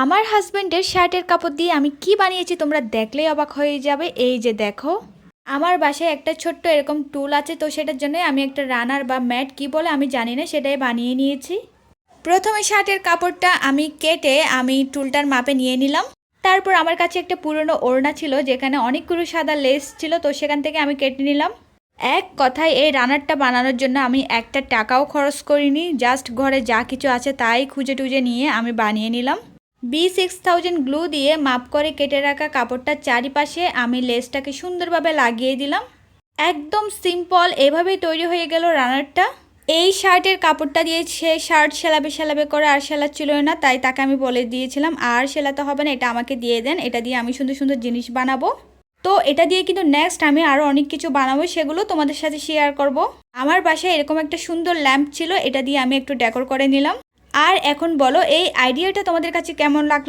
আমার হাজব্যান্ডের শার্টের কাপড় দিয়ে আমি কি বানিয়েছি তোমরা দেখলেই অবাক হয়ে যাবে। এই যে দেখো, আমার বাসায় একটা ছোট্ট এরকম টুল আছে, তো সেটার জন্য আমি একটা রানার বা ম্যাট কি বলে আমি জানি না, সেটাই বানিয়ে নিয়েছি। প্রথমে শার্টের কাপড়টা আমি কেটে আমি টুলটার মাপে নিয়ে নিলাম। তারপর আমার কাছে একটা পুরনো ওড়না ছিল, যেখানে অনেকগুলো সাদা লেস ছিল, তো সেখান থেকে আমি কেটে নিলাম। এক কথায় এই রানারটা বানানোর জন্য আমি একটা টাকাও খরচ করিনি, জাস্ট ঘরে যা কিছু আছে তাই খুঁজে টুজে নিয়ে আমি বানিয়ে নিলাম। বি সিক্স থাউজেন্ড গ্লু দিয়ে মাপ করে কেটে রাখা কাপড়টার চারিপাশে আমি লেসটাকে সুন্দরভাবে লাগিয়ে দিলাম। একদম সিম্পল এভাবেই তৈরি হয়ে গেল রানারটা। এই শার্টের কাপড়টা দিয়ে সে শার্ট সেলাবে সেলাবে করে আর সেলা সেলাচ্ছিল না, তাই তাকে আমি বলে দিয়েছিলাম, আর সেলাতে হবে না, এটা আমাকে দিয়ে দেন, এটা দিয়ে আমি সুন্দর সুন্দর জিনিস বানাবো। তো এটা দিয়ে কিন্তু নেক্সট আমি আরও অনেক কিছু বানাবো, সেগুলো তোমাদের সাথে শেয়ার করব। আমার বাসায় এরকম একটা সুন্দর ল্যাম্প ছিল, এটা দিয়ে আমি একটু ডেকোর করে নিলাম। আর এখন বলো এই আইডিয়াটা তোমাদের কাছে কেমন লাগল?